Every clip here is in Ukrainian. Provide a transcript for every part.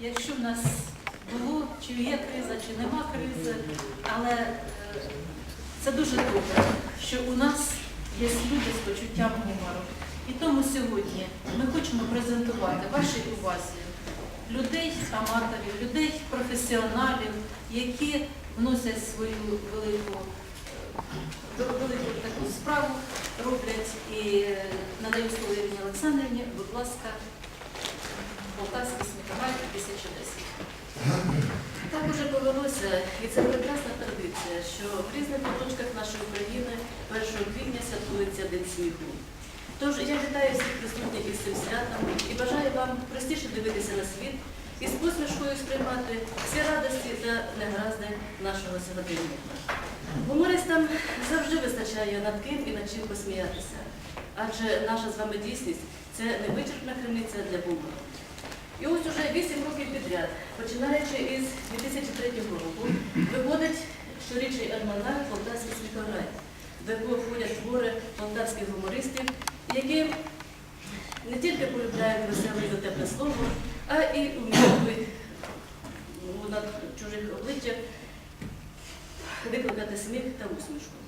якщо в нас було, чи є криза, чи нема кризи, але е, це дуже добре, що у нас є люди з почуттям гумору. І тому сьогодні ми хочемо презентувати вашій увазі людей, аматорів, людей, професіоналів, які вносять свою велику, е, велику таку справу, роблять і е, надаю слово Ірині Олександрівні, будь ласка, Полтавський смітогай 2010. Так уже повелося, і це прекрасна традиція, що в різних куточках нашої країни 1 квітня святкується День сміху. Тож я вітаю всіх присутніх із цим святом і бажаю вам простіше дивитися на світ і з посмішкою сприймати всі радості та негаразди нашого сьогодення. Гумористам завжди вистачає над ким і над чим посміятися, адже наша з вами дійсність це невичерпна криниця для гумору. І ось уже 8 років підряд, починаючи із 2003 року, виходить щорічний альманах Полтавський сміхограй, до якого входять твори полтавських гумористів, які не тільки полюбляють веселе і тепле слово, а і вміють на чужих обличчях викликати сміх та усмішку.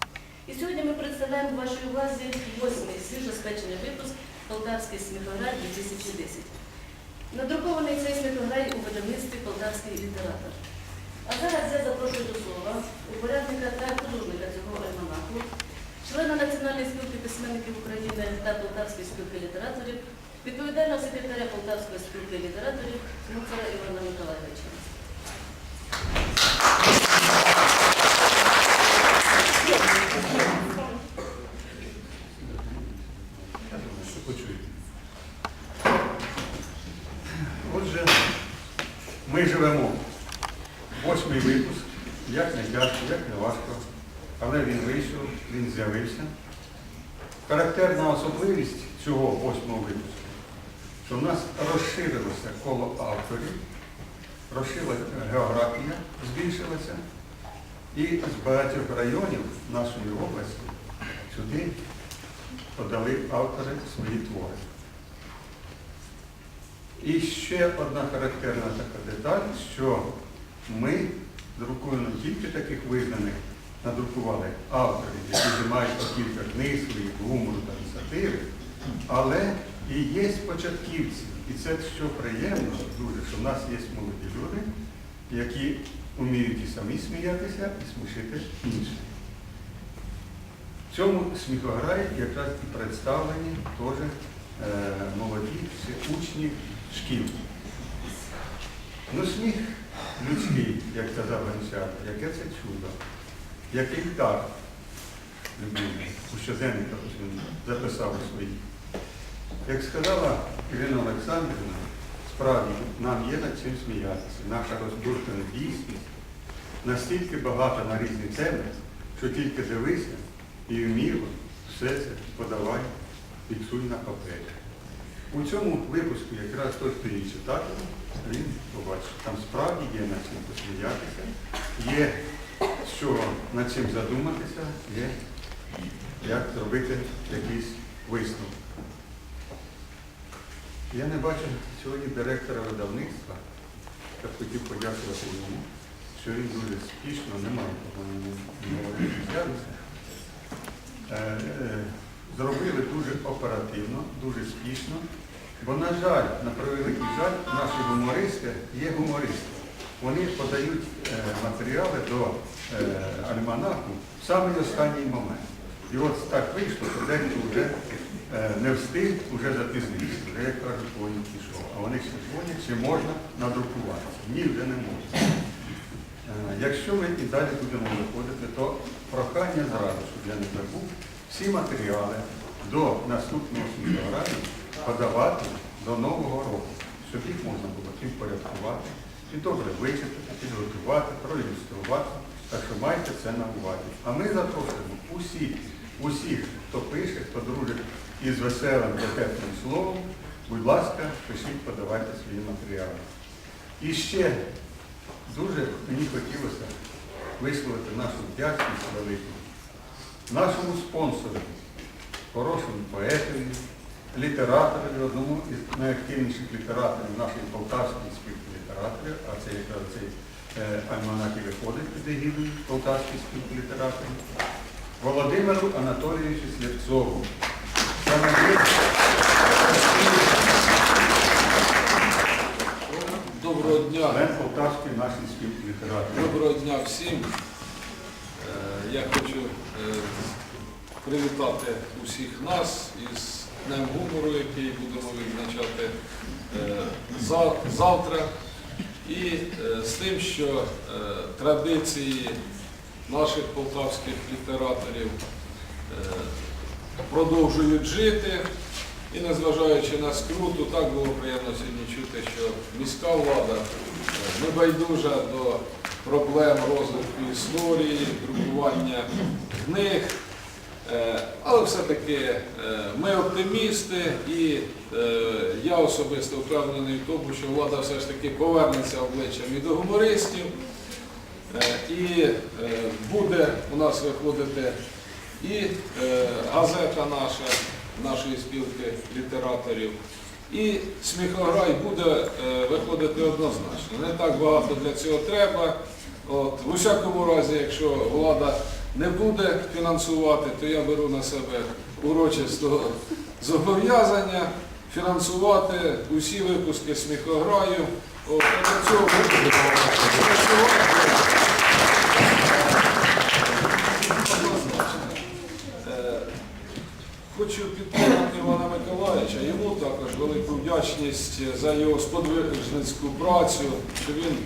І сьогодні ми представляємо вашій увазі восьмий свіжоспечений випуск Полтавський сміхограй 2010. Надрукований цей сміхограй у видавництві Полтавський літератор. А зараз я запрошую до слова упорядника та художника цього альманаху, члена Національної спілки письменників України та Полтавської спілки літераторів, відповідального секретаря Полтавської спілки літераторів Мухара Івана Миколаївича. Що почуєте? Отже, ми живемо. Восьмий випуск, як не тяжко, як не важко, але він вийшов, він з'явився. Характерна особливість цього восьмого випуску, що в нас розширилося коло авторів, розширилася географія, збільшилася, і з багатьох районів нашої області сюди подали автори свої твори. І ще одна характерна така деталь, що ми друкуємо тільки таких визнаних, надрукували авторів, які мають по кілька книг своїх гумору та сатири, але і є початківці. І це що приємно дуже, що в нас є молоді люди, які вміють і самі сміятися, і смішити інших. В цьому сміхограї якраз і представлені теж е, молоді учні шкіл. Ну, сміх людський, як казав Гончар, яке це чудо, який у щоденниках записав у своїх. Як сказала Ірина Олександрівна, справді нам є над чим сміятися. Наша розбуркана дійсність настільки багата на різні теми, що тільки дивися і вміло все це подавай, фіксуй на папері. У цьому випуску якраз той, хто її читати, він побачить. Там справді є над чим посміятися, є що над чим задуматися, є як зробити якийсь висновок. Я не бачу сьогодні директора видавництва, я хотів подякувати йому, що він дуже спішно, немає з'явився. Е, е, Зробили дуже оперативно, дуже спішно, бо, на жаль, на превеликий жаль, наші гумористи є гумористи. Вони подають е, матеріали до е, альманаху в самий останній момент. І от так вийшло, що дехто вже е, не встиг, вже запізнився, вже, як кажуть, воїн пішов. А вони ще дзвонять, чи можна надрукуватися. Ні, вже не можна. Якщо ми і далі будемо виходити, то прохання зразу, щоб я не забув, всі матеріали до наступного сміттєвраду подавати до Нового року, щоб їх можна було підпорядкувати, і добре вичитати, підготувати, проілюструвати. Так що майте це на увазі. А ми запрошуємо усіх, усіх, хто пише, хто дружить із веселим дотепним словом, будь ласка, пишіть, подавайте свої матеріали. І ще дуже мені хотілося висловити нашу вдячність велику нашому спонсору, хорошому поетові, літераторів, одному із найактивніших літераторів нашої полтавської спілки літераторів, а це якраз цей е, альманах і виходить під егідою Полтавської спілки літераторів, Володимиру Анатолійовичу Слєвцову. Доброго дня. Полтавської нашої спілки літераторів. Доброго дня всім. Е, Я хочу е, привітати усіх нас із Днем гумору, який будемо відзначати е, завтра. І е, з тим, що е, традиції наших полтавських літераторів продовжують жити. І незважаючи на скруту, так було приємно сьогодні чути, що міська влада небайдужа до проблем розвитку історії, друкування книг. Е, Але все-таки е, ми оптимісти і е, я особисто впевнений в тому, що влада все ж таки повернеться обличчям і до гумористів. І буде у нас виходити і газета наша, нашої спілки літераторів, і сміхограй буде виходити однозначно. Не так багато для цього треба. От, в усякому разі, якщо влада не буде фінансувати, то я беру на себе урочисто зобов'язання фінансувати усі випуски сміхограю. От, для цього Хочу підтримати Івана Миколаївича, йому також велику вдячність за його сподвижницьку працю, що він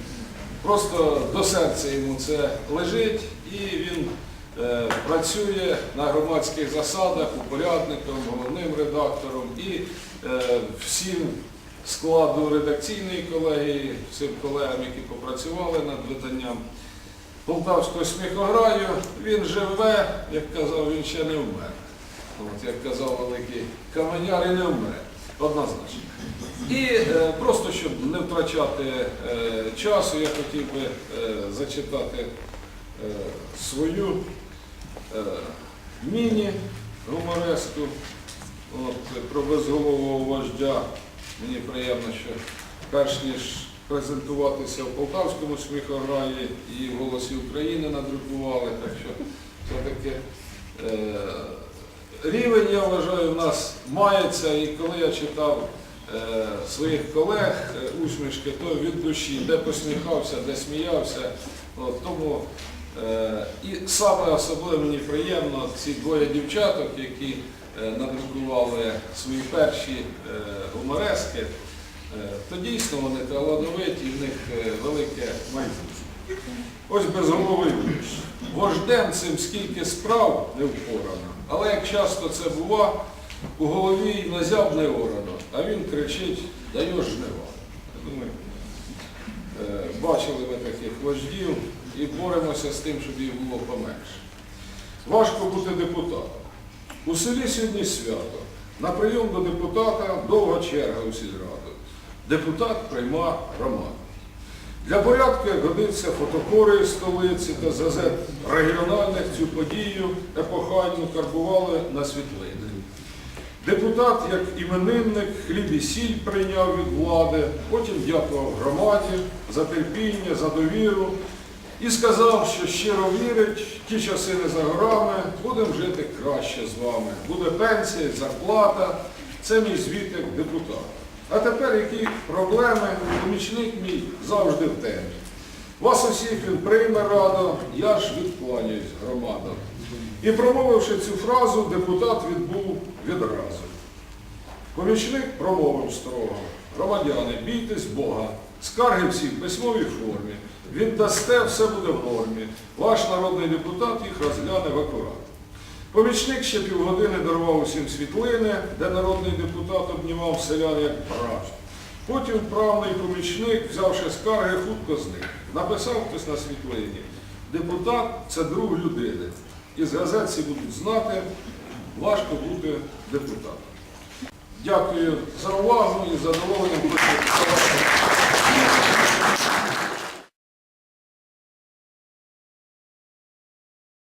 просто до серця йому це лежить і він працює на громадських засадах упорядником, головним редактором і е, всім складу редакційної колегії, всім колегам, які попрацювали над виданням Полтавського сміхограю. Він живе, як казав, він ще не вмер. От, як казав великий каменяр, і не вмре. Однозначно. І е, просто, щоб не втрачати е, часу, я хотів би е, зачитати е, свою е, міні-гумореску про безголового вождя. Мені приємно, що перш ніж презентуватися в Полтавському сміхограї і в Голосі України надрукували, так що все-таки е, рівень, я вважаю, в нас мається. І коли я читав е, своїх колег е, усмішки, то від душі, де посміхався, де сміявся. Тому е, і саме особливо мені приємно ці двоє дівчаток, які е, надрукували свої перші е, гуморески, е, то дійсно вони талановиті, в них е, велике майбутнє. Ось безголовий вірш. Вождем цим скільки справ не впорано, але як часто це бува, у голові й назяб не орано, а він кричить, дає жнива. Е, бачили ми таких вождів і боремося з тим, щоб їх було поменше. Важко бути депутатом. У селі сьогодні свято. На прийом до депутата довга черга у сільраду. Депутат прийма громаду. Для порядку, годиться, фотокори столиці та газет регіональних цю подію епохально карбували на світлини. Депутат, як іменинник, хліб і сіль прийняв від влади, потім дякував громаді за терпіння, за довіру і сказав, що щиро вірить, ті часи не за горами, будемо жити краще з вами. Буде пенсія, зарплата. Це мій звіт як депутат. А тепер які проблеми, помічник мій завжди в темі. Вас усіх він прийме радо, я ж відкланяюсь громадам. І промовивши цю фразу, депутат відбув відразу. Помічник промовив строго. Громадяни, бійтесь Бога, скарги всі в письмовій формі. Віддасте, все буде в нормі. Ваш народний депутат їх розгляне в акурат. Помічник ще півгодини дарував усім світлини, де народний депутат обнімав селян як брат. Потім вправний помічник, взявши скарги, хутко зник. Написав хтось на світлині. Депутат це друг людини. І з газет всі будуть знати, важко бути депутатом. Дякую за увагу і задоволенням.